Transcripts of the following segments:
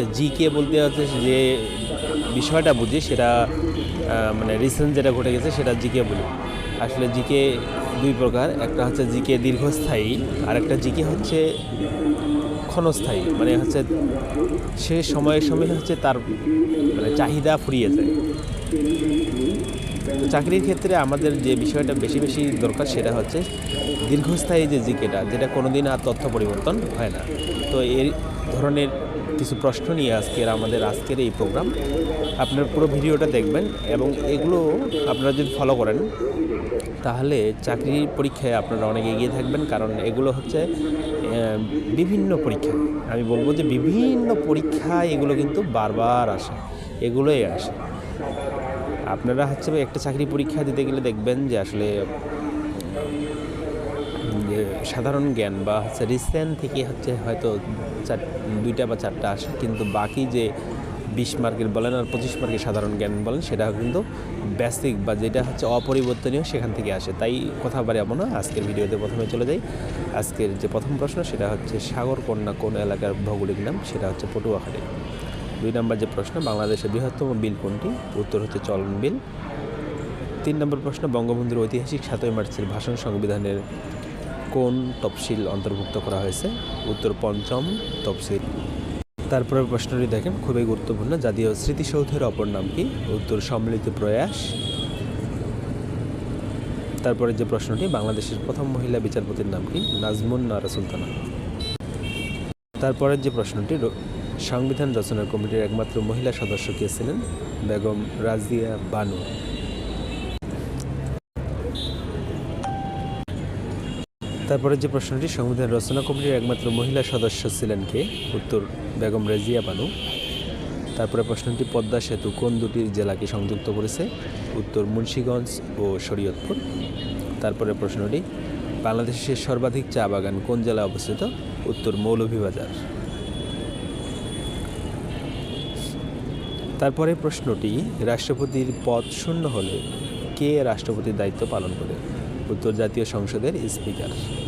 হচ্ছে জিকে বলতে হচ্ছে যে বিষয়টা বুঝি সেটা মানে রিসেন্ট যেটা ঘটে গেছে সেটা জিকে বলি। আসলে জিকে দুই প্রকার, একটা হচ্ছে জিকে দীর্ঘস্থায়ী, আর একটা জিকে হচ্ছে ক্ষণস্থায়ী। মানে হচ্ছে সে সময়ে সময়ে হচ্ছে তার মানে চাহিদা ফুরিয়ে যায়। চাকরির ক্ষেত্রে আমাদের যে বিষয়টা বেশি বেশি দরকার সেটা হচ্ছে দীর্ঘস্থায়ী যে জিকেটা, যেটা কোনোদিন আর তথ্য পরিবর্তন হয় না। তো এই ধরনের কিছু প্রশ্ন নিয়ে আজকের আমাদের আজকের এই প্রোগ্রাম। আপনার পুরো ভিডিওটা দেখবেন এবং এগুলো আপনারা যদি ফলো করেন, তাহলে চাকরির পরীক্ষায় আপনারা অনেক এগিয়ে থাকবেন, কারণ এগুলো হচ্ছে বিভিন্ন পরীক্ষা। আমি বলব যে বিভিন্ন পরীক্ষা এগুলো কিন্তু বারবার আসে, এগুলোই আসে। আপনারা হচ্ছে একটা চাকরি পরীক্ষা দিতে গেলে দেখবেন যে আসলে সাধারণ জ্ঞান বা হচ্ছে রিসেন্ট থেকে হচ্ছে হয়তো চার, দুইটা বা চারটা আসে, কিন্তু বাকি যে বিশ মার্কের বলেন আর পঁচিশ মার্কের সাধারণ জ্ঞান বলেন সেটা কিন্তু বেসিক বা যেটা হচ্ছে অপরিবর্তনীয় সেখান থেকে আসে। তাই কথা বাড়াবো না, আজকের ভিডিওতে প্রথমে চলে যাই। আজকের যে প্রথম প্রশ্ন, সেটা হচ্ছে সাগর কন্যা কোন এলাকার ভৌগোলিক নাম? সেটা হচ্ছে পটুয়াখালী। দুই নম্বর যে প্রশ্ন, বাংলাদেশের বৃহত্তম বিল কোনটি? উত্তর হচ্ছে চলন বিল। তিন নম্বর প্রশ্ন, বঙ্গবন্ধুর ঐতিহাসিক সাতই মার্চের ভাষণ সংবিধানের কোন তফসিল অন্তর্ভুক্ত করা হয়েছে? উত্তর পঞ্চম তফসিল। তারপরে প্রশ্নটি দেখেন, খুবই গুরুত্বপূর্ণ। জাতীয় স্মৃতিসৌধের অপর নাম কি? উত্তর, সম্মিলিত প্রয়াস। তারপরে যে প্রশ্নটি, বাংলাদেশের প্রথম মহিলা বিচারপতির নাম কি? নাজমুন নারা সুলতানা। তারপরের যে প্রশ্নটি সংবিধান রচনা কমিটির একমাত্র মহিলা সদস্য কে ছিলেন? বেগম রাজিয়া বানু। তারপরে যে প্রশ্নটি সংবিধান রচনা কমিটির একমাত্র মহিলা সদস্য ছিলেন কে? উত্তর, বেগম রেজিয়া বানু। তারপরে প্রশ্নটি, পদ্মা সেতু কোন দুটি জেলাকে সংযুক্ত করেছে? উত্তর, মুন্সীগঞ্জ ও শরীয়তপুর। তারপরে প্রশ্নটি, বাংলাদেশের সর্বাধিক চা বাগান কোন জেলায় অবস্থিত? উত্তর, মৌলভীবাজার। তারপরে প্রশ্নটি, রাষ্ট্রপতির পদ শূন্য হলে কে রাষ্ট্রপতির দায়িত্ব পালন করে? উত্তর, জাতীয় সংসদের স্পিকার।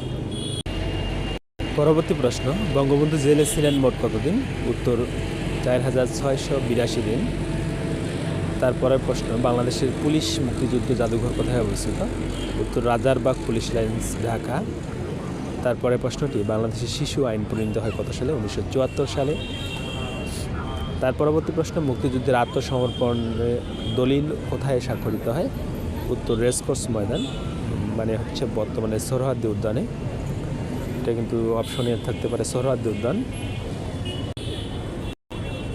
পরবর্তী প্রশ্ন, বঙ্গবন্ধু জেলে ছিলেন মোট কতদিন? উত্তর, চার হাজার ছয়শো বিরাশি দিন। তারপরের প্রশ্ন, বাংলাদেশের পুলিশ মুক্তিযুদ্ধ জাদুঘর কোথায় অবস্থিত? উত্তর রাজারবাগ পুলিশ লাইন্স, ঢাকা। তারপরে প্রশ্নটি, বাংলাদেশের শিশু আইন প্রণীত হয় কত সালে? উনিশশো চুয়াত্তর সালে। তার পরবর্তী প্রশ্ন, মুক্তিযুদ্ধের আত্মসমর্পণের দলিল কোথায় স্বাক্ষরিত হয়? উত্তর, রেসকোর্স ময়দান মানে হচ্ছে বর্তমানে সোহরাওয়ার্দী উদ্যানে। এটা কিন্তু অপশনে থাকতে পারে সোহরাওয়ার্দী উদ্যান।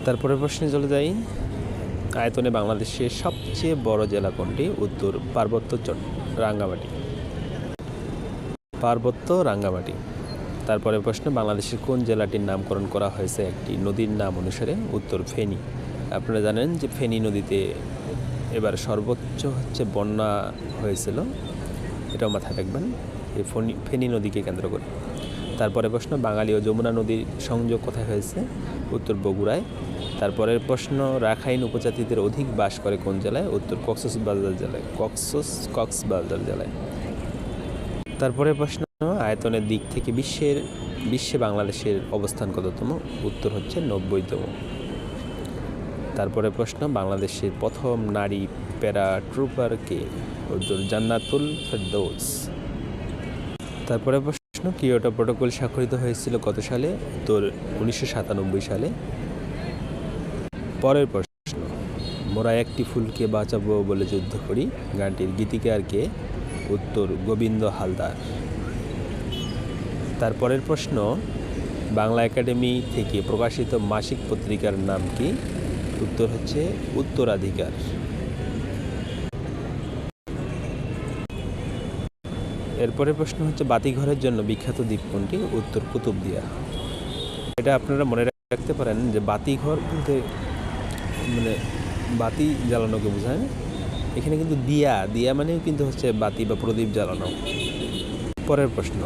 তারপরে প্রশ্নে চলে যাই। আয়তনে বাংলাদেশের সবচেয়ে বড় জেলা কোনটি? উত্তর, পার্বত্য চট রাঙ্গামাটি। পার্বত্য, রাঙ্গামাটি। তারপরে প্রশ্ন, বাংলাদেশের কোন জেলাটির নামকরণ করা হয়েছে একটি নদীর নাম অনুসারে? উত্তর, ফেনী। আপনারা জানেন যে ফেনী নদীতে এবার সর্বোচ্চ হচ্ছে বন্যা হয়েছিল। এটাও মাথায় রাখবেন। এই ফেনী নদীকে কেন্দ্র করে। তারপরে প্রশ্ন, বাঙালি ও যমুনা নদীর সংযোগ কোথায় হয়েছে? উত্তর বগুড়ায়। তারপরের প্রশ্ন, রাখাইন উপজাতিদের অধিক বাস করে কোন জেলায়? উত্তর কক্সবাজার জেলায়, কক্সস, কক্সবাজার জেলায়। তারপরে প্রশ্ন, আয়তনের দিক থেকে বিশ্বের, বিশ্বে বাংলাদেশের অবস্থান কততম? উত্তর হচ্ছে নব্বইতম। তারপরে প্রশ্ন, বাংলাদেশের প্রথম নারী প্যারা ট্রুপার কে উত্তর জান্নাতুল ফেরদৌস। তারপরে প্রশ্ন, কিয়োটো প্রোটোকল স্বাক্ষরিত হয়েছিল কত সালে? উত্তর, উনিশশো সালে। পরের প্রশ্ন, মোরা একটি ফুলকে বাঁচাবো বলে যুদ্ধ করি, গানটির গীতিকার কে? উত্তর, গোবিন্দ হালদার। তারপরের প্রশ্ন, বাংলা একাডেমি থেকে প্রকাশিত মাসিক পত্রিকার নাম কি? উত্তর হচ্ছে, উত্তরাধিকার। এরপরে প্রশ্ন হচ্ছে, বাতিঘরের জন্য বিখ্যাত দ্বীপ কোনটি উত্তর কুতুবদিয়া এটা আপনারা মনে রাখতে পারেন যে বাতিঘর বলতে মানে বাতি জ্বালানোকে বোঝায়। এখানে কিন্তু দিয়া দিয়া মানেও কিন্তু হচ্ছে বাতি বা প্রদীপ জ্বালানো। পরের প্রশ্ন,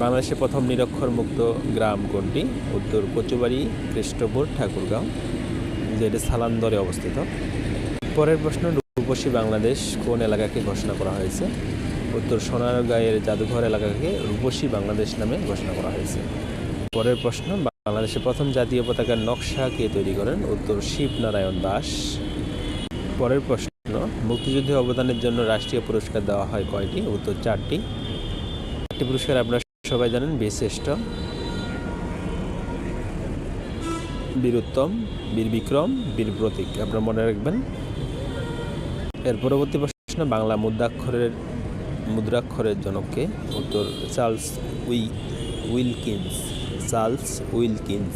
বাংলাদেশের প্রথম নিরক্ষর মুক্ত গ্রাম কোনটি? উত্তর কচুবাড়ি, কৃষ্ণপুর, ঠাকুরগাঁও, যেটি সালান্দরে অবস্থিত। পরের প্রশ্ন রূপসী বাংলাদেশ কোন এলাকাকে ঘোষণা করা হয়েছে? উত্তর সোনারগাঁয়ের জাদুঘর এলাকাকে রূপসী বাংলাদেশ নামে ঘোষণা করা হয়েছে। পরের প্রশ্ন, বাংলাদেশের প্রথম জাতীয় পতাকার নকশা কে তৈরি করেন? উত্তর, শিবনারায়ণ দাস। পরের প্রশ্ন, মুক্তিযুদ্ধে অবদানের জন্য রাষ্ট্রীয় পুরস্কার দেওয়া হয় কয়টি? উত্তর, চারটি। চারটি পুরস্কার আপনারা সবাই জানেন বীরশ্রেষ্ঠ বীর উত্তম বীর বিক্রম বীর প্রতীক আপনারা মনে রাখবেন এর পরবর্তী প্রশ্ন, বাংলা মুদ্রাক্ষরের মুদ্রাক্ষরের জনককে উত্তর চার্লস উই, উইলকিন্স, চার্লস উইলকিন্স।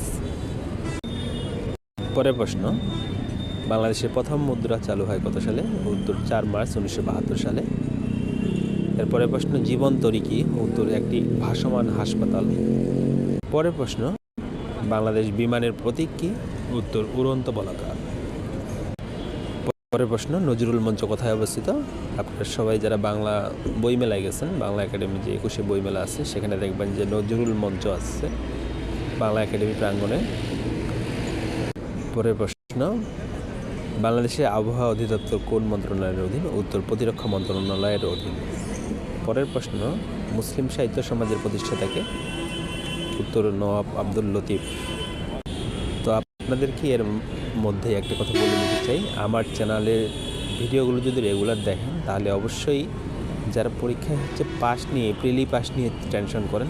পরের প্রশ্ন, বাংলাদেশের প্রথম মুদ্রা চালু হয় কত সালে? উত্তর চার মার্চ উনিশশো বাহাত্তর সালে। এরপরে প্রশ্ন, জীবন তরী কি উত্তর একটি ভাসমান হাসপাতাল। পরের প্রশ্ন, বাংলাদেশ বিমানের প্রতীক কি? উত্তর উড়ন্ত বলাকা পরের প্রশ্ন, নজরুল মঞ্চ কোথায় অবস্থিত? আপনারা সবাই যারা বাংলা বইমেলায় গেছেন, বাংলা একাডেমি যে একুশে বইমেলা আছে, সেখানে দেখবেন যে নজরুল মঞ্চ আছে, বাংলা একাডেমি প্রাঙ্গণে। পরের প্রশ্ন বাংলাদেশে আবহাওয়া অধিদপ্তর কোন মন্ত্রণালয়ের অধীন? উত্তর, প্রতিরক্ষা মন্ত্রণালয়ের অধীন। পরের প্রশ্ন, মুসলিম সাহিত্য সমাজের প্রতিষ্ঠাতাকে? উত্তর, নওয়াব আব্দুল লতিফ। তো আপনাদের কি এর মধ্যে একটা কথা বলে নিতে চাই। আমার চ্যানেলের ভিডিওগুলো যদি রেগুলার দেখেন, তাহলে অবশ্যই যারা পরীক্ষায় হচ্ছে পাস নিয়ে, প্রিলি পাস নিয়ে টেনশন করেন।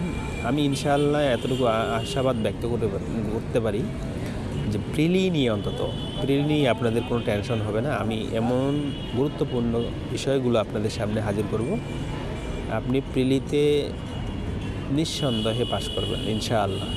আমি ইনশাআল্লাহ এতটুকু আশাবাদ ব্যক্ত করতে করতে পারি যে প্রিলি নিয়ে অন্তত, প্রিলি নিয়ে আপনাদের কোনো টেনশন হবে না। আমি এমন গুরুত্বপূর্ণ বিষয়গুলো আপনাদের সামনে হাজির করব। আপনি প্রিলিতে নিঃসন্দেহে পাশ করবেন, ইনশাআল্লাহ।